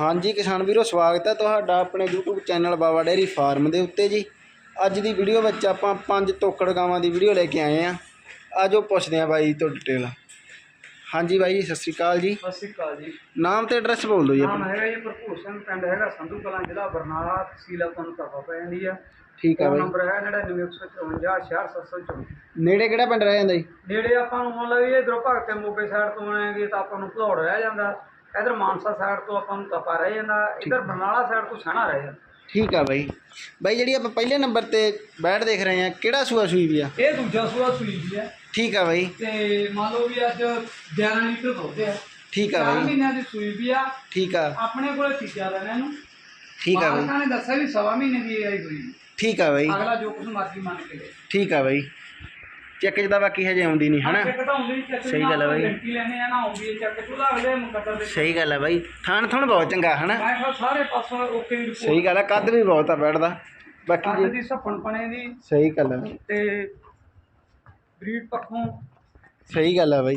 ਹਾਂਜੀ ਕਿਸਾਨ ਵੀਰੋ ਸਵਾਗਤ ਹੈ ਤੁਹਾਡਾ ਆਪਣੇ YouTube channel Baba dairy farm ਦੇ ਉੱਤੇ ਜੀ। ਅੱਜ ਦੀ ਵੀਡੀਓ ਵਿੱਚ ਆਪਾਂ ਪੰਜ ਤੋਕੜ ਗਾਵਾਂ ਦੀ ਵੀਡੀਓ ਲੈ ਕੇ ਆਏ ਆ ਆਜੋ ਪੁੱਛਦੇ ਆ ਬਾਈ ਤੋਂ ਡਿਟੇਲ ਹਾਂਜੀ ਬਾਈ ਸਤਿ ਸ਼੍ਰੀ ਅਕਾਲ ਜੀ। ਸਤਿ ਸ਼੍ਰੀ ਅਕਾਲ ਜੀ। ਨਾਮ ਤੇ ਐਡਰੈਸ ਬੋਲ ਦਿਓ ਜੀ ਨਾਮ ਆਪਣਾ। ਹੈਗਾ ਜੀ ਭਰਪੂਰ ਸਿੰਘ ਪਿੰਡ ਹੈਗਾ ਸੰਧੂ ਕਲਾਂ ਜ਼ਿਲ੍ਹਾ ਬਰਨਾਲਾ ਤਹਿਸੀਲ ਤਫਾ ਪੈ ਜਾਂਦੀ ਆ। ਠੀਕ ਆ ਬਾਈ। ਨੰਬਰ ਹੈ 9954 ਨੇੜੇ ਕਿਹੜਾ ਪਿੰਡ ਰਹਿ ਜਾਂਦਾ ਜੀ? ਨੇੜੇ ਆਪਾਂ ਨੂੰ ਮੰਨ ਲਓ ਵੀ ਇਧਰੋਂ ਭਗਤ ਮੋਗੇ ਸਾਈਡ ਤੋਂ ਆਏਗੇ ਤਾਂ ਆਪਾਂ ਨੂੰ ਭਲੌੜ ਰਹਿ ਜਾਂਦਾ। ਇਧਰ ਮਾਨਸਾ ਸਾਈਡ ਤੋਂ ਆਪਾਂ ਨੂੰ ਤਪਾ ਰਹਿ ਜਾਂਦਾ ਇਧਰ ਬਰਨਾਲਾ ਸਾਈਡ ਤੋਂ ਸਹਿਣਾ ਰਹਿ ਜਾਂਦਾ। ਠੀਕ ਆ ਬਾਈ। ਬਾਈ ਜਿਹੜੀ ਆਪਾਂ ਪਹਿਲੇ ਨੰਬਰ ਤੇ ਬੈਠ ਦੇਖ ਰਹੇ ਆ ਕਿਹੜਾ ਸੂਆ ਸੂਈ ਵੀ ਆ? ਇਹ ਦੂਜਾ ਸੂਆ ਸੂਈ ਦੀ ਹੈ ਠੀਕ ਆ ਬਾਈ। ਤੇ ਮੰਨ ਲਓ ਵੀ ਅੱਜ 11 ਲੀਟਰ ਦੁੱਧ ਹੈ ਠੀਕ ਆ ਬਾਈ। ਮਹੀਨਿਆਂ ਦੀ ਸੂਈ ਵੀ ਆ। ਠੀਕ ਆ। ਆਪਣੇ ਕੋਲੇ ਤੀਜਾ ਲੈਣਾ ਇਹਨੂੰ। ਠੀਕ ਆ ਬਾਈ। ਮਾਲਕਾਂ ਨੇ ਦੱਸਿਆ ਵੀ ਸਵਾ ਮਹੀਨੇ ਦੀ ਆਈ ਹੋਈ। ਠੀਕ ਆ ਬਾਈ। ਅਗਲਾ ਜੋ ਕੁਝ ਮਰਜ਼ੀ ਮੰਨ ਕੇ ਠੀਕ ਆ ਬਾਈ। ਚੈੱਕ ਜਿਹਦਾ ਬਾਕੀ ਹਜੇ ਆਉਂਦੀ ਨਹੀਂ ਹਨਾ? ਸਹੀ ਗੱਲ ਹੈ ਬਾਈ। ਗਰੰਟੀ ਲੈਣੇ ਆ ਨਾ ਆਉਂਦੀ ਹੈ ਚੱਕ ਚੁਲਾ ਅਗਲੇ ਮੁਕੱਦਰ ਦੇ ਸਹੀ ਗੱਲ ਆ ਬਾਈ। ਥਾਣ ਥਣ ਬਹੁਤ ਚੰਗਾ ਹਨਾ? ਮੈਂ ਕਿਹਾ ਸਾਰੇ ਪਾਸੋਂ ਓਕੇ ਦੀ ਸਹੀ ਗੱਲ ਆ ਕੱਦ ਵੀ ਬਹੁਤ ਆ ਬੈਠਦਾ। ਬਾਕੀ ਜੀ ਦੀ ਸੱਪਣ ਪਣੇ ਦੀ। ਸਹੀ ਗੱਲ ਆ। ਤੇ ਬਰੀਡ ਪੱਖੋਂ ਸਹੀ ਗੱਲ ਬਾਈ।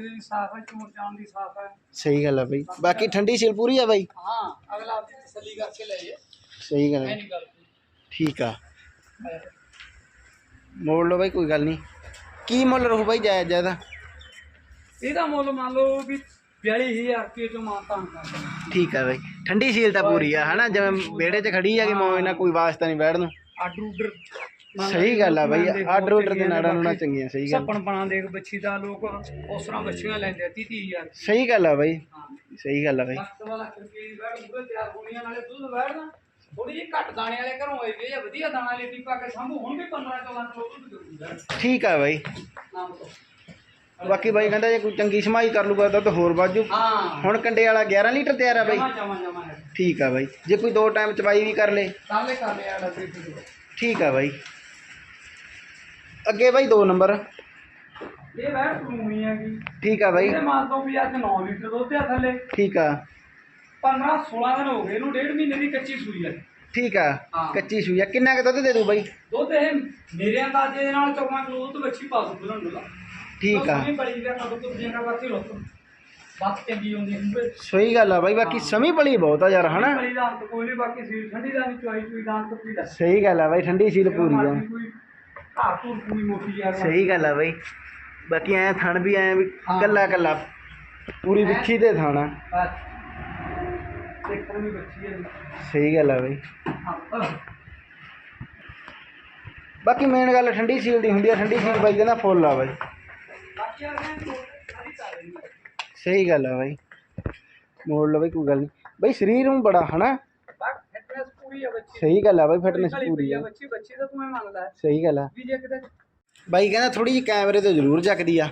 ਦੀ ਸਾਫ਼ ਹੈ ਚੋਣ ਜਾਣ ਦੀ ਸਾਫ਼ ਹੈ ਸਹੀ ਗੱਲ ਆ ਬਾਈ। ਬਾਕੀ ਠੰਡੀ ਸੀਲ ਪੂਰੀ ਆ ਬਾਈ? ਹਾਂ ਅਗਲਾ ਤਸੱਲੀ ਕਰਕੇ ਲੈ ਜੇ। ਸਹੀ ਗੱਲ ਗੱਲ ਠੀਕ ਆ। ਮੋੜ ਲਓ ਬਾਈ ਕੋਈ ਗੱਲ ਨਹੀਂ। ਕੀ ਮੁੱਲ ਰਹੂ ਬਾਈ ਜਾਇਜ਼ ਜਾਇਦਾ? ਇਹਦਾ ਮੁੱਲ ਮੰਨ ਲਓ ਵੀ 42000 ਰੁਪਏ ਚੋਂ ਮਾਨਤਾ ਹੁੰਦਾ। ਠੀਕ ਆ ਬਾਈ। ਠੰਡੀ ਸੀਲ ਤਾਂ ਪੂਰੀ ਆ ਹਨਾ? ਜਿਵੇਂ ਵਿਹੜੇ 'ਚ ਖੜੀ ਆ ਕਿ ਮੋਏ ਨਾਲ ਕੋਈ ਵਾਸਤਾ ਨਹੀਂ ਬੈਠ ਨੂੰ। ਉਡਰ ਸਹੀ ਗੱਲ ਆ ਬਾਈ ਆਰਡਰ ਆਰਡਰ ਦੇ ਨਾੜਾਂ ਨੂੰ ਚੰਗੀਆਂ ਸਹੀ ਗੱਲ। ਸੱਪਣ ਪਣਾ ਦੇਖ ਬੱਚੀ ਦਾ ਲੋਕ ਉਸ ਤਰ੍ਹਾਂ ਬੱਚੀਆਂ ਲੈਂਦੇ ਆ 30 30000 ਸਹੀ ਗੱਲ ਆ ਬਾਈ। ਸਹੀ ਗੱਲ ਆ ਬਾਈ। ਲੱਖ ਵਾਲਾ ਰੁਪਏ ਦੀ ਬੈਠ ਪੂਰੇ ਤਿਆਰ ਹੋਣੀਆਂ ਨਾਲੇ ਦੁੱਧ ਬੈਠਣਾ ਥੋੜੀ ਜਿਹੀ ਘੱਟ ਦਾਣੇ ਵਾਲੇ ਘਰੋਂ ਵੀ ਜਾਂ ਵਧੀਆ ਦਾਣਾ ਲੈਤੀ ਪਾ ਕੇ ਸੰਭੂ ਹੁਣ ਵੀ 15 14 ਕਿਲੋ ਦੁੱਧ ਦੇਊਗਾ ਠੀਕ ਆ ਬਾਈ। ਨਾਮ ਤੋਂ ਬਾਕੀ ਬਾਈ ਕਹਿੰਦਾ ਜੇ ਕੋਈ ਚੰਗੀ ਸਮਾਈ ਕਰ ਲੂਗਾ ਤਾਂ ਹੋਰ ਵਾਜੂ ਹਾਂ। ਹੁਣ ਕੰਡੇ ਵਾਲਾ 11 ਲੀਟਰ ਤਿਆਰ ਆ ਬਾਈ। ਜਮਾ ਜਮਾ ਜਮਾ ਹੈ। ਠੀਕ ਆ ਬਾਈ। ਜੇ ਕੋਈ ਦੋ ਟਾਈਮ ਚਵਾਈ ਵੀ ਕਰ ਲੇ। ਕਾਲੇ ਕਰ ਲਿਆ ਡੱਬੇ ਤੇ ਠੀਕ ਆ ਬਾਈ। ਅੱਗੇ ਬਾਈ ਦੋ ਨੰਬਰ। ਇਹ ਬੈਠ ਪਲੂਣੀ ਹੈਗੀ। ਠੀਕ ਆ ਬਾਈ। ਇਹਦੇ ਮਾਲ ਤੋਂ ਵੀ ਅੱਜ 9 ਲੀਟਰ ਦੁੱਧ ਆ ਥੱਲੇ। ਠੀਕ ਆ। 15 16 ਦਿਨ ਹੋ ਗਏ ਇਹਨੂੰ ਡੇਢ ਮਹੀਨੇ ਦੀ ਕੱਚੀ ਸੂਈ ਹੈ ਠੀਕ ਆ ਹਾਂ। ਕੱਚੀ ਸੂਈ ਆ। ਕਿੰਨਾ ਕੁ ਦੁੱਧ ਦੇ ਦੂ ਬਾਈ? ਦੁੱਧ ਇਹ ਮੇਰੇ ਅੰਦਾਜ਼ੇ ਦੇ ਨਾਲ 14 ਕਿਲੋ ਦੁੱਧ ਬੱਚੀ ਪਾ ਸਕੂ ਤੁਹਾਨੂੰ ਦਾ ਠੀਕ ਆ। ਬੜੀ ਦਾ ਦੁੱਧ ਚੰਗੀ ਹੁੰਦੀ ਹੁੰਦੇ ਸਹੀ ਗੱਲ ਆ ਬਾਈ ਬਾਕੀ ਸਮੀ ਬਲੀ ਬਹੁਤ ਆ ਯਾਰ ਹਨਾ? ਬੜੀ ਦਾ ਅੰਤ ਕੋਈ ਨਹੀਂ ਬਾਕੀ ਸੀ ਠੰਡੀ ਦਾ ਨਹੀਂ ਚੁਆਈ ਚੁਈ ਦਾ ਅੰਤ ਕੋਈ ਦਾ ਸਹੀ ਗੱਲ ਆ ਬਾਈ ਠੰਡੀ ਸੀਲ ਪੂਰੀ ਆ। ਕੋਈ ਘਾਹ ਧੂੜ ਪੂਰੀ ਮੋਟੀ ਯਾਰ ਸਹੀ ਗੱਲ ਆ ਬਾਈ। ਬਾਕੀ ਐ ਥਣ ਵੀ ਐ ਵੀ ਹਾਂ। ਕੱਲਾ ਕੱਲਾ ਪੂਰੀ ਵਿੱਖੀ ਤੇ ਥਾਣਾ ਬਸ। ਦੇਖਣ ਵੀ ਬੱਚੀ ਹੈ ਸਹੀ ਗੱਲ ਆ ਬਾਈ। ਬਾਕੀ ਮੇਨ ਗੱਲ ਠੰਡੀ ਸੀਲ ਦੀ ਹੁੰਦੀ ਆ ਠੰਡੀ ਸੀਲ ਬਾਈ ਕਹਿੰਦਾ ਫੁੱਲ ਆ ਬਾਈ। ਸਹੀ ਗੱਲ ਆ ਬਾਈ। ਮੋੜ ਬਾਈ ਕੋਈ ਗੱਲ ਨਹੀਂ ਬਾਈ ਸਰੀਰ ਨੂੰ ਬੜਾ ਹਨਾ? ਬਾਕ ਫਿਟਨੈਸ ਪੂਰੀ ਹੈ ਬੱਚੀ ਸਹੀ ਗੱਲ ਆ ਬਾਈ ਫਿਟਨੈਸ ਪੂਰੀ ਆ। ਬੱਚੀ ਬੱਚੀ ਤਾਂ ਤੂੰ ਐਂ ਮੰਨਦਾ ਹੈ। ਸਹੀ ਗੱਲ ਆ। ਵੀ ਜੇ ਕਿਤੇ ਬਾਈ ਕਹਿੰਦਾ ਥੋੜੀ ਜਿਹੀ ਕੈਮਰੇ ਤੋਂ ਜ਼ਰੂਰ ਜੱਕਦੀ ਆ।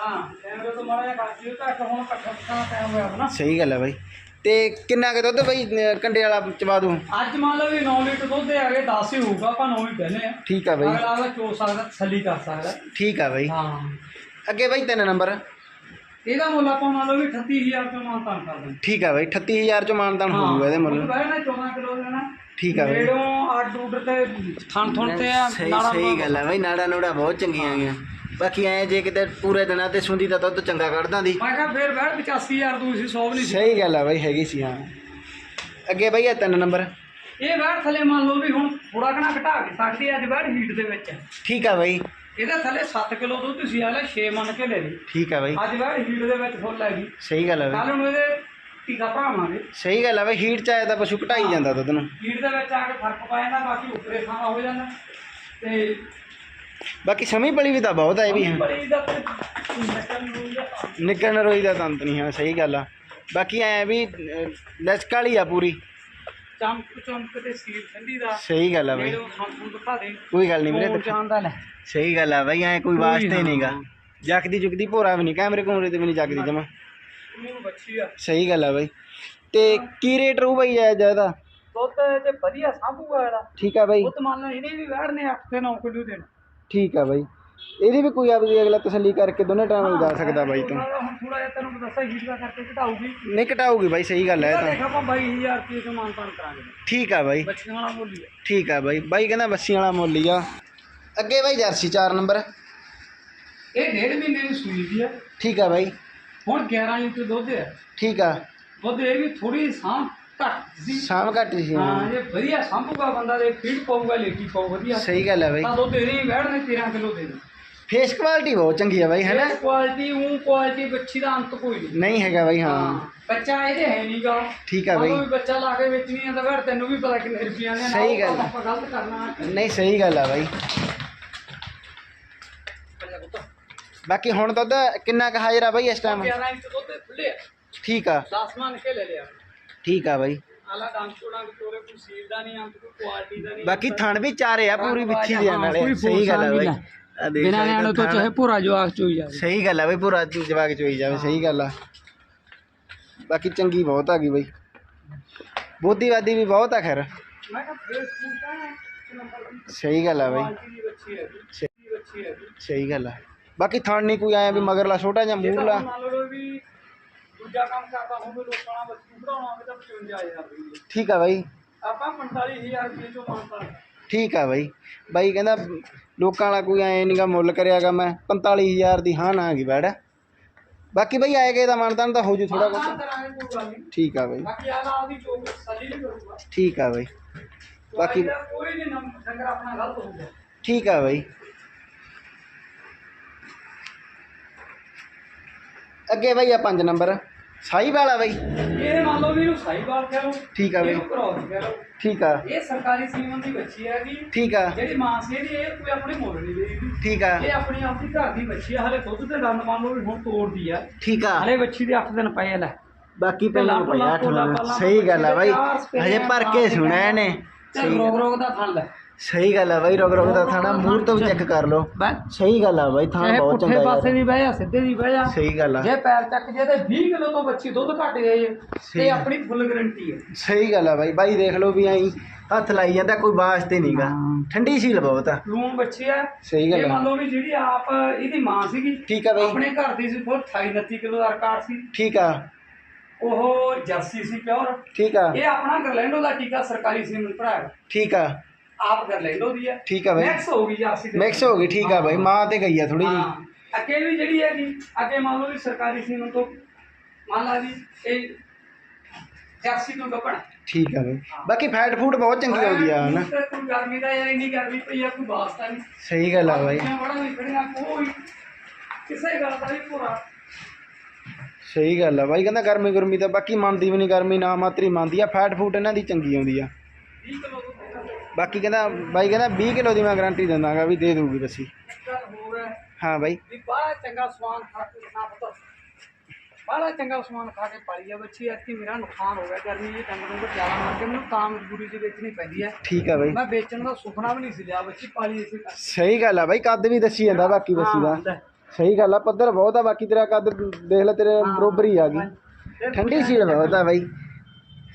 ਹਾਂ ਕੈਮਰੇ ਤੋਂ ਮਾੜਾ ਜਿਹਾ ਘੱਟ ਹੁਣ ਇਕੱਠਾ ਟਾਈਮ ਹੋਇਆ ਨਾ ਸਹੀ ਗੱਲ ਆ ਬਾਈ। ਤੇ ਕਿੰਨਾ ਕੁ ਦੁੱਧ ਬਾਈ ਅਹ ਕੰਡੇ ਵਾਲਾ ਚਵਾ ਦੂੰ? ਅੱਜ ਮੰਨ ਲਓ ਵੀ 9 ਲੀਟਰ ਦੁੱਧ ਦੇ ਆਗੇ 10 ਹੀ ਹੋਊਗਾ ਆਪਾਂ 9 ਹੀ ਕਹਿੰਦੇ ਆ ਠੀਕ ਆ ਬਾਈ। ਅਗਲਾ ਅਗਲਾ ਚੋ ਸਕਦਾ ਥੱਲੀ ਕਰ ਸਕਦਾ। ਠੀਕ ਆ ਬਾਈ। ਹਾਂ। ਅੱਗੇ ਬਾਈ ਤਿੰਨ ਨੰਬਰ। ਇਹਦਾ ਮੁੱਲ ਆਪਾਂ ਮੰਨ ਲਓ ਵੀ 38000 ਤੋਂ ਮਾਨ ਤਾਨ ਕਰ ਦਿੰਦੇ। ਠੀਕ ਆ ਬਾਈ 38000 ਚ ਮਾਨਦਾਨ ਹੋ ਜੂਗਾ ਇਹਦੇ ਮੁੱਲ। ਬੈਠਣਾ 14 ਕਿਲੋ ਲੈਣਾ। ਠੀਕ ਆ ਬਾਈ। ਰੇੜੋਂ ਅੱਡ ਉੱਡ ਤੇ ਥਣ ਥਣ ਤੇ ਆ ਸਹੀ ਨਾੜਾਂ ਸਹੀ ਗੱਲ ਆ ਬਾਈ ਨਾੜਾ ਨੂੜਾ ਬਹੁਤ ਚੰਗੀਆਂ ਆਗੀਆਂ ਬਾਕੀ ਐ ਜੇ ਕਿਤੇ ਪੂਰੇ ਦਿਨਾਂ ਤੇ ਸੁੰਦੀ ਤਾਂ ਦੁੱਧ ਚੰਗਾ ਕੱਢਦਾਂ ਦੀ। ਮੈਂ ਕਿਹਾ ਫੇਰ ਬੈਠ 85000 ਦੂਜੀ ਸੀ 100 ਵੀ ਨਹੀਂ ਸੀ। ਸਹੀ ਗੱਲ ਆ ਬਾਈ ਹੈਗੀ ਸੀ ਹਾਂ। ਅੱਗੇ ਬਾਈ ਇਹ ਤਿੰਨ ਨੰਬਰ। ਇਹ ਬੈਠ ਥੱਲੇ ਮੰਨ ਲਓ ਵੀ ਹੁਣ ਥੋੜਾ ਘਣਾ ਘਟਾ ਕੇ ਸਕਦੀ ਅੱਜ ਬੈਠ ਹੀਟ ਦੇ ਵਿੱਚ। ਠੀਕ ਆ ਬਾਈ। ਇਹਦੇ ਥੱਲੇ 7 ਕਿਲੋ ਦੁੱਧ ਸੀ ਆਲੇ 6 ਮੰਨ ਕੇ ਲੈ ਲਈ। ਠੀਕ ਆ ਬਾਈ। ਅੱਜ ਬੈਠ ਹੀਟ ਦੇ ਵਿੱਚ ਫੁੱਲ ਹੈਗੀ ਸਹੀ ਗੱਲ ਆ ਬਾਈ। ਕੱਲ ਨੂੰ ਇਹਦੇ ਟੀਕਾ ਭਰਾਵਾਂਗੇ। ਸਹੀ ਗੱਲ ਆ ਬਾਈ ਹੀਟ ਚ ਆਇਆ ਤਾਂ ਪਸ਼ੂ ਘਟਾਈ ਜਾਂਦਾ ਦੁੱਧ ਨੂੰ। ਹੀਟ ਦੇ ਵਿੱਚ ਆ ਕੇ ਫ਼ਰਕ ਪਾ ਜਾਂਦਾ ਬਾਕੀ ਉੱਪਰੇ ਥਾਂ ਹੋ ਜਾਂਦਾ। ਤੇ ਬਾਕੀ ਸਮੀ ਬਲੀ ਵੀ ਤਾਂ ਬਹੁਤ ਆ ਇਹ ਵੀ ਹਾਂ। ਬੜੀ ਦਾ ਤੇ ਨਕਲ ਨੂੰ ਜਾਂ ਨਿੱਕਾ ਨਰੋਈ ਦਾ ਤੰਤ ਨਹੀਂ ਹਾਂ ਸਹੀ ਗੱਲ ਆ। ਬਾਕੀ ਐ ਵੀ ਲਚਕ ਵਾਲੀ ਆ ਪੂਰੀ। ਚਮਕ ਚਮਕ ਤੇ ਸੀਰ ਠੰਡੀ ਦਾ। ਸਹੀ ਗੱਲ ਆ ਬਾਈ। ਨੂੰ ਕੋਈ ਗੱਲ ਨਹੀਂ ਵੀਰੇ ਜਾਣਦਾ ਲੈ। ਸਹੀ ਗੱਲ ਆ ਬਾਈ ਐ ਕੋਈ ਵਾਸਤੇ ਹਾਂ। ਨਹੀਂਗਾ। ਜੱਕਦੀ ਜੁਗਦੀ ਭੋਰਾ ਵੀ ਨਹੀਂ ਕੈਮਰੇ ਕੂਮਰੇ ਤੇ ਵੀ ਨਹੀਂ ਜੱਕਦੀ ਜਮਾ। ਨੂੰ ਸਹੀ ਗੱਲ ਆ ਬਾਈ। ਤੇ ਕੀ ਰੇਟ ਰਹੂ ਬਾਈ ਜਾਇਜ਼ ਇਹਦਾ ਦੁੱਧ ਤੇ ਵਧੀਆ ਸਾਂਭੂਗਾ ਜਿਹੜਾ ਠੀਕ ਆ ਬਾਈ। ਉਹ ਤਾਂ ਮੰਨ ਲਓ ਇਹਨੇ ਵੀ ਵੜਨੇ 8 ਤੇ 9 ਕਿਲੋ ਦੇਣ। ਠੀਕ ਆ ਬਾਈ। ਇਹਦੀ ਵੀ ਕੋਈ ਆਪਦੀ ਅਗਲਾ ਤਸੱਲੀ ਕਰਕੇ ਦੋਨੇ ਟਾਈਮ ਜਾ ਸਕਦਾ ਬਾਈ ਤੋਂ। ਹੁਣ ਥੋੜਾ ਜਿਹਾ ਤੈਨੂੰ ਦੱਸਾਂ ਹੀਟ ਦਾ ਕਰਕੇ ਘਟਾਊਗੀ। ਨਹੀਂ ਘਟਾਊਗੀ ਬਾਈ ਸਹੀ ਗੱਲ ਹੈ ਇਹ ਤਾਂ। ਤਾਂ ਦੇਖ ਆਪਾਂ 22000 ਰੁਪਏ ਤੋਂ ਮਾਨਤਾਨ ਕਰਾਂਗੇ। ਠੀਕ ਆ ਬਾਈ। ਬੱਚਿਆਂ ਵਾਲਾ ਮੁੱਲ ਹੀ ਹੈ ਠੀਕ ਆ ਬਾਈ। ਬਾਈ ਕਹਿੰਦਾ ਬੱਸੀਆਂ ਵਾਲਾ ਮੁੱਲ ਹੀ ਆ। ਅੱਗੇ ਬਾਈ ਜਰਸੀ 4 ਨੰਬਰ। ਇਹ ਡੇਢ ਮਹੀਨੇ ਦੀ ਸੂਈ ਦੀ ਆ। ਠੀਕ ਆ ਬਾਈ। ਹੁਣ 11 ਲੀਟਰ ਦੁੱਧ ਹੈ ਠੀਕ ਆ। ਦੁੱਧ ਇਹ ਵੀ ਥੋੜੀ ਸਾਂ ਘੱਟ ਸੀ ਸ਼ਾਮ ਘੱਟ ਸੀ। ਹਾਂ ਜੇ ਵਧੀਆ ਸੰਭੂਗਾ ਬੰਦਾ ਦੇ ਫੀਡ ਪਾਊਗਾ ਲੇਟੀ ਪਾਊ ਵਧੀਆ। ਸਹੀ ਗੱਲ ਹੈ ਬਾਈ। ਤਾਂ ਦੁੱਧ ਇਹਦੀ ਵੈੜ ਨੇ 13 ਕਿਲੋ ਦੇ ਦੇ। ਫੇਸ ਕੁਆਲਿਟੀ ਬਹੁਤ ਚੰਗੀ ਹੈ ਬਾਈ ਹੈ ਨਾ? ਕੁਆਲਿਟੀ ਉਹ ਕੁਆਲਿਟੀ ਬੱਚੀ ਦਾ ਅੰਤ ਕੋਈ ਨਹੀਂ। ਨਹੀਂ ਹੈਗਾ ਬਾਈ ਹਾਂ। ਬੱਚਾ ਇਹਦੇ ਹੈ ਨਹੀਂਗਾ। ਠੀਕ ਆ ਬਾਈ। ਵੀ ਬੱਚਾ ਲਾ ਕੇ ਵੇਚਣੀ ਆ ਤਾਂ ਫਿਰ ਤੈਨੂੰ ਵੀ ਪਤਾ ਕਿੰਨੇ ਰੁਪਈਆ ਨੇ ਸਹੀ ਗੱਲ ਆ। ਆਪਾਂ ਗਲਤ ਕਰਨਾ। ਨਹੀਂ ਸਹੀ ਗੱਲ ਆ ਬਾਈ। ਬਾਕੀ ਹੁਣ ਦੁੱਧ ਕਿੰਨਾ ਕੁ ਹਾਜ਼ਰ ਆ ਬਾਈ ਇਸ ਟਾਈਮ 11 ਇੰਚ ਦੁੱਧ ਖੁੱਲੇ ਠੀਕ ਆ। 10 ਮੰਨ ਕੇ ਲੈ ਲਿਆ। ਠੀਕ ਆ ਬਾਈ। ਆਲਾ ਡੰਗ ਚੋੜਾਂ ਵਿਚੋਰੇ ਕੋਈ ਸੀਲ ਦਾ ਨਹੀਂ ਅੰਤ ਕੋਈ ਕੁਆਲਿਟੀ ਦਾ ਨਹੀਂ ਬਾਕੀ ਥਣ ਵੀ ਚਾਰੇ ਆ ਪੂਰੀ ਵਿੱਚੀ ਦੇ ਨਾਲੇ ਸਹੀ ਗੱਲ ਆ ਬਾਈ। ਫੋਰਸਾਂ ਆ ਦੇਖ ਬਿਨਾਂ ਲੈਣ ਤੋਂ। ਚਾਹੇ ਪੂਰਾ ਜਵਾਕ ਚੋਈ ਜਾਵੇ। ਸਹੀ ਗੱਲ ਆ ਬਈ ਪੂਰਾ ਜਵਾਕ ਚੋਈ ਜਾਵੇ ਸਹੀ ਗੱਲ ਆ। ਬਾਕੀ ਚੰਗੀ ਬਹੁਤ ਆ ਗਈ ਬਈ। ਬੋਧੀਵਾਦੀ ਵੀ ਬਹੁਤ ਆ ਖੈਰ। ਸਹੀ ਗੱਲ ਆ ਬਈ। ਸਹੀ- ਦੀ ਬੱਚੀ ਹੈ ਸਹੀ ਗੱਲ ਆ। ਬਾਕੀ ਥਣ ਨਹੀਂ ਕੋਈ ਆਇਆ ਵੀ ਮਗਰਲਾ ਛੋਟਾ ਜਾਂ ਜੇ ਤਾਂ ਮੂਰਲਾ ਮੰਨ ਲਓ ਵੀ ਦੂਜਾ ਕੰਮ ਕਰਦਾ ਹੋਵੇ ਲੋਕਾਂ ਨਾਲ ਬੱਚੂ ਬਣਾਉਣਾ ਹੋਵੇ ਤਾਂ 55000 ਰੁਪਏ ਠੀਕ ਆ ਬਾਈ। ਆਪਾਂ 45000 ਰੁਪਏ ਚੋਂ ਠੀਕ ਆ ਬਾਈ। ਬਾਈ ਕਹਿੰਦਾ ਲੋਕਾਂ ਵਾਲਾ ਕੋਈ ਐ ਨਹੀਂਗਾ ਮੁੱਲ ਕਰਿਆਗਾ ਮੈਂ 45000 ਦੀ ਹਾਂ ਨਾ ਹੈਗੀ ਬੈੜ। ਬਾਕੀ ਬਾਈ ਆਏ ਗਏ ਦਾ ਮਾਨਤਾਨ ਤਾਂ ਹੋ ਜੂ ਥੋੜਾ ਬਹੁਤ। ਠੀਕ ਆ ਬਾਈ। ਬਾਕੀ ਆ ਨਾਲ ਦੀ ਚੋਕ ਸੱਲੀ ਨਹੀਂ ਕਰੂਗਾ। ਠੀਕ ਆ ਬਾਈ। ਬਾਕੀ ਕੋਈ ਨਹੀਂ ਨੰਬਰ ਆਪਣਾ ਗਲਤ ਹੋਊਗਾ ਠੀਕ ਆ ਬਾਈ। ਅੱਗੇ ਬਾਈ ਆ 5 ਨੰਬਰ। ਸਾਈ ਵਾਲਾ ਬਾਈ। ਇਹ ਮੰਨ ਲਓ ਵੀ ਇਹਨੂੰ ਸਾਈਵਾਲ ਕਹਿ ਲਓ। ਠੀਕ ਆ ਬਾਈ। ਇਹਨੂੰ ਕ੍ਰੋਸ ਕਹਿ ਲਓ। ਠੀਕ ਆ। ਇਹ ਸਰਕਾਰੀ ਸੀਮਨ ਦੀ ਬੱਚੀ ਹੈਗੀ। ਠੀਕ ਆ। ਜਿਹੜੀ ਮਾਂ ਸੀ ਇਹਦੀ ਇਹ ਕੋਈ ਆਪਣੇ ਮੁੱਲ ਨਹੀਂ ਦੇਈਦੀ ਠੀਕ ਆ। ਇਹ ਆਪਣੀ ਆਪਣੀ ਘਰ ਦੀ ਬੱਚੀ ਆ ਹਲੇ ਦੁੱਧ ਤੇ ਦੰਦ ਮੰਨ ਲਓ ਵੀ ਹੁਣ ਤੋੜਦੀ ਆ। ਠੀਕ ਆ। ਹਲੇ ਬੱਚੀ ਦੇ 8 ਦਿਨ ਪਏ ਆ ਲੈ। ਬਾਕੀ ਪਹਿਲਾਂ ਲੱਭ ਲੱਭ ਸਹੀ ਗੱਲ ਆ ਬਾਈ। ਹਜੇ ਭਰ ਕੇ ਸੁਣਿਆ ਸਹੀ ਰੋਗ ਰੋਗ ਦਾ ਫਲ ਲੈ ਸਹੀ ਗੱਲ ਆ ਬਾਈ ਰੋਗ ਰੋਗ ਦਾ ਥਾਣਾ ਮੂਰ ਤੋਂ ਵੀ ਚੈੱਕ ਕਰ ਲਓ। ਬਸ ਸਹੀ ਗੱਲ ਆ ਬਾਈ ਥਾਣਾ ਬਹੁਤ ਪੁੱਠੇ ਚੰਗਾ ਪਾਸੇ ਯਾਰ। ਦੀ ਬਹਿ ਜਾ ਸਿੱਧੇ ਦੀ ਬਹਿ ਜਾ। ਸਹੀ ਗੱਲ ਆ। ਜੇ ਪੈਰ ਚੱਕ ਜੇ ਤੇ 20 ਕਿਲੋ ਤੋਂ ਬੱਚੀ ਦੁੱਧ ਘਟ ਗਈ ਤੇ ਆਪਣੀ ਫੁੱਲ ਗਾਰੰਟੀ ਹੈ ਸਹੀ ਗੱਲ ਆ ਬਾਈ ਬਾਈ ਦੇਖ ਲਓ ਵੀ ਐਂ ਹੱਥ ਲਾਈ ਜਾਂਦਾ ਕੋਈ ਵਾਸਤੇ ਨਹੀਂਗਾ। ਠੰਡੀ ਸੀਲ ਬਹੁਤ ਆ। ਲੂਣ ਬੱਚੀ ਆ। ਸਹੀ ਗੱਲ ਆ। ਮੰਨ ਲਓ ਵੀ ਜਿਹੜੀ ਆਪ ਇਹਦੀ ਮਾਂ ਸੀਗੀ ਠੀਕ ਆ ਬਾਈ। ਆਪਣੇ ਘਰ ਦੀ ਸੀ ਬਹੁਤ 28 29 ਕਿਲੋ ਦਾ ਰਿਕਾਰਡ ਸੀ। ਠੀਕ ਆ। ਉਹ ਜਰਸੀ ਸੀ ਪਿਓਰ। ਠੀਕ ਆ। ਇਹ ਆਪਣਾ ਗਰਲੈਂਡੋ ਦਾ ਟੀਕਾ ਸਰਕਾਰੀ ਸੀਮਨ ਭਰਾ ਹੈ। ਠੀਕ ਆ। ਆਪ ਗਰਲੈਂਡੋ ਦੀ ਹੈ ਠੀਕ ਆ ਬਾਈ। ਮੈਕਸ ਹੋ ਗਈ ਜਰਸੀ ਦੇ ਮਿਕਸ ਹੋ ਗਈ ਠੀਕ ਆ ਬਾਈ। ਮਾਂ ਤੇ ਗਈ ਆ ਥੋੜੀ ਜੀ ਹਾਂ। ਅੱਗੇ ਵੀ ਜਿਹੜੀ ਹੈਗੀ ਅੱਗੇ ਮੰਨ ਲਓ ਵੀ ਸਰਕਾਰੀ ਸੀਮਨ ਤੋਂ ਮੰਨ ਲਾ ਵੀ ਇਹ ਜਰਸੀ ਤੋਂ ਗੱਪਣ। ਠੀਕ ਆ ਬਾਈ। ਬਾਕੀ ਫੈਟ ਫੂਡ ਬਹੁਤ ਚੰਗੀ ਆਉਂਦੀ ਆ ਹਨਾ? ਕੋਈ ਗਰਮੀ ਦਾ ਯਾਰ ਇੰਨੀ ਗਰਮੀ ਪਈ ਆ ਕੋਈ ਵਾਸਤਾ ਨਹੀਂ। ਸਹੀ ਗੱਲ ਆ ਬਾਈ। ਬੜਾ ਨਹੀਂ ਖੜੀਆਂ ਕੋਈ ਕਿਸੇ ਗੱਲ ਦਾ ਨਹੀਂ ਪੂਰਾ ਸਹੀ ਗੱਲ ਆ ਬਾਈ ਕਹਿੰਦਾ ਗਰਮੀ ਗਰਮੀ ਤਾਂ ਬਾਕੀ ਮੰਨਦੀ ਵੀ ਨਹੀਂ ਗਰਮੀ ਨਾ ਮਾਤਰੀ ਮੰਨਦੀ ਆ ਫੈਟ ਫੂਡ ਇਹਨਾਂ ਦੀ ਚੰਗੀ ਆਉਂਦੀ ਆ। 20 ਕਿਲੋ ਤੋਂ ਬਾਕੀ ਕਹਿੰਦਾ ਬਾਈ ਕਹਿੰਦਾ 20 ਕਿਲੋ ਦੀ ਮੈਂ ਗਾਰੰਟੀ ਦਿੰਦਾਗਾ ਵੀ ਦੇ ਦੂਗੀ ਹੋਰ ਹੈ ਬਾਈ। ਵੀ ਚੰਗਾ ਸਮਾਨ ਖਾ ਕੇ ਨਾ ਪਤਾ। ਬੜਾ ਚੰਗਾ ਸਮਾਨ ਖਾ ਕੇ ਪਾਲੀ ਆ ਬੱਚੀ ਐਤਕੀ ਮੇਰਾ ਨੁਕਸਾਨ ਹੋ ਗਿਆ। ਗਰਮੀ ਦੀ ਡੰਗ ਡੰਗ ਜ਼ਿਆਦਾ ਮਾਰ ਕੇ ਮੈਨੂੰ ਤਾਂ ਮਜਬੂਰੀ 'ਚ ਵੇਚਣੀ ਪੈਂਦੀ ਹੈ ਠੀਕ ਆ ਬਾਈ। ਮੈਂ ਵੇਚਣ ਦਾ ਸੁਪਨਾ ਵੀ ਨਹੀਂ ਸੀ ਲਿਆ ਬੱਚੀ ਪਾਲੀ ਇਸੇ ਕਰਕੇ। ਸਹੀ ਗੱਲ ਆ ਬਾਈ ਕੱਦ ਵੀ ਦੱਸੀ ਜਾਂਦਾ ਬਾਕੀ ਬੱਸੀ ਦਾ। ਸਹੀ ਗੱਲ ਆ ਪੱਧਰ ਬਹੁਤ ਆ ਬਾਕੀ ਤੇਰਾ ਕੱਦ ਦੇਖ ਲੈ ਤੇਰੇ ਬਰੋਬਰ ਹੀ ਆ ਗਈ। ਠੰਡੀ ਸੀਲ ਬਹੁਤ ਆ ਬਾਈ।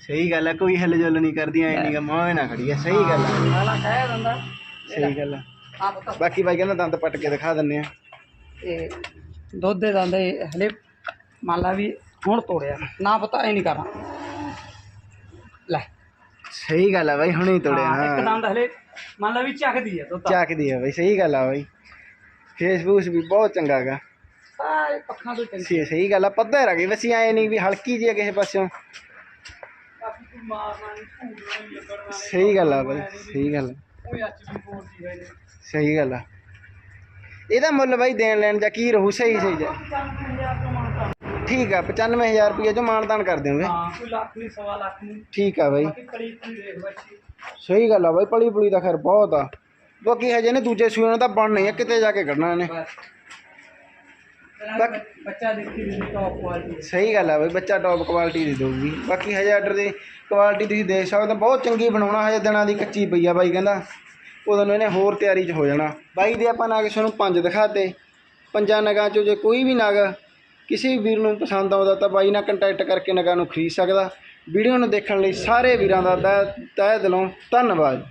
ਸਹੀ ਗੱਲ ਆ ਕੋਈ ਹਿਲ ਜੁਲ ਨਹੀਂ ਕਰਦੀ ਐ ਨਹੀਂ ਗਾ ਮੋਹ ਨਾ ਖੜੀ ਆ ਸਹੀ ਗੱਲ ਆ। ਵਾਲਾ ਕਹਿ ਦਿੰਦਾ ਸਹੀ ਗੱਲ ਆ। ਆ ਪਤਾ। ਬਾਕੀ ਬਾਈ ਕਹਿੰਦਾ ਦੰਦ ਪੱਟ ਕੇ ਦਿਖਾ ਦਿੰਨੇ ਆ। ਇਹ ਦੁੱਧ ਦੇ ਦੰਦ ਇਹ ਹਲੇ ਮੰਨ ਲਾ ਵੀ ਹੁਣ ਤੋੜਿਆ। ਨਾ ਪਤਾ ਇਹ ਨਹੀਂ ਕਰਨਾ ਲੈ। ਸਹੀ ਗੱਲ ਆ ਬਾਈ ਹੁਣੇ ਹੀ ਤੋੜਿਆ ਹਾਂ, ਇੱਕ ਹਾਂ। ਦੰਦ ਹਲੇ ਮੰਨ ਲਾ ਵੀ ਚੱਕਦੀ ਹੈ ਦੁੱਧ। ਚੱਕਦੀ ਆ ਬਾਈ ਸਹੀ ਗੱਲ ਆ ਬਾਈ। ਫੇਸਬੁੱਕ ਵੀ ਬਹੁਤ ਚੰਗਾ ਗਾ। ਸਾਰੇ ਪੱਖਾਂ ਤੋਂ ਚੰਗੀ। ਸਹੀ ਸਹੀ ਗੱਲ ਆ ਪੱਧਰ ਆ ਗਈ। ਵਸੀ ਐ ਨਹੀਂ ਵੀ ਹਲਕੀ ਜੀ ਆ ਕਿਸੇ ਪਾਸਿਓਂ ਕਾਫੀ ਕੋਈ ਮਾਰਨਾ ਨਹੀਂ ਭੂਲਣਾ ਨਹੀਂ ਲੱਗਣਾ ਨਹੀਂ ਸਹੀ ਗੱਲ ਆ ਬਾਈ ਸਹੀ ਗੱਲ ਦੀ ਸਹੀ ਗੱਲ ਆ। ਇਹਦਾ ਮੁੱਲ ਬਾਈ ਦੇਣ ਲੈਣ ਜਾਂ ਕੀ ਰਹੂ ਸਹੀ ਸਹੀ ਜਾ। ਠੀਕ ਆ 95000 ਰੁਪਏ ਜੋ ਮਾਨਦਾਨ ਕਰ ਦਿਓਗੇ। ਹਾਂ ਕੋਈ ਲੱਖ ਨਹੀਂ ਸਵਾ ਲੱਖ ਨਹੀਂ। ਠੀਕ ਆ ਬਾਈ। ਸਹੀ ਗੱਲ ਆ ਬਾਈ ਪਲੀ ਪੁਲੀ ਦਾ ਖੈਰ ਬਹੁਤ ਆ। ਬਾਕੀ ਹਜੇ ਨੇ ਦੂਜੇ ਸੂਏ ਨੂੰ ਤਾਂ ਬਣ ਨਹੀਂ ਆ ਕਿਤੇ ਜਾ ਕੇ ਕੱਢਣਾ ਨੇ ਬਸ ਬੱਚਾ ਦੇਖੀ ਦੀ ਟੌਪ ਕੁਆਲਿਟੀ ਸਹੀ ਗੱਲ ਆ ਬਾਈ, ਬੱਚਾ ਟੌਪ ਕੁਆਲਿਟੀ ਦੀ ਦਊਗੀ। ਬਾਕੀ ਹਜੇ ਆਰਡਰ ਦੀ ਕੁਆਲਿਟੀ ਤੁਸੀਂ ਦੇਖ ਸਕਦੇ ਹੋ ਬਹੁਤ ਚੰਗੀ ਬਣਾਉਣਾ, ਹਜੇ ਦਿਨਾਂ ਦੀ ਕੱਚੀ ਪਈ ਆ ਬਾਈ ਕਹਿੰਦਾ। ਉਦੋਂ ਨੂੰ ਇਹਨੇ ਹੋਰ ਤਿਆਰੀ 'ਚ ਹੋ ਜਾਣਾ। ਬਾਈ ਦੇ ਆਪਾਂ ਨਾਗ ਤੁਹਾਨੂੰ ਪੰਜ ਦਿਖਾਤੇ। ਪੰਜਾਂ ਨਗਾਂ 'ਚੋਂ ਜੇ ਕੋਈ ਵੀ ਨਗ ਕਿਸੇ ਵੀਰ ਨੂੰ ਪਸੰਦ ਆਉਂਦਾ, ਤਾਂ ਬਾਈ ਨਾਲ ਕੰਟੈਕਟ ਕਰਕੇ ਨਗਾਂ ਨੂੰ ਖਰੀਦ ਸਕਦਾ। ਵੀਡੀਓ ਨੂੰ ਦੇਖਣ ਲਈ ਸਾਰੇ ਵੀਰਾਂ ਦਾ ਤਹਿ ਤਹਿ ਦਿਲੋਂ ਧੰਨਵਾਦ।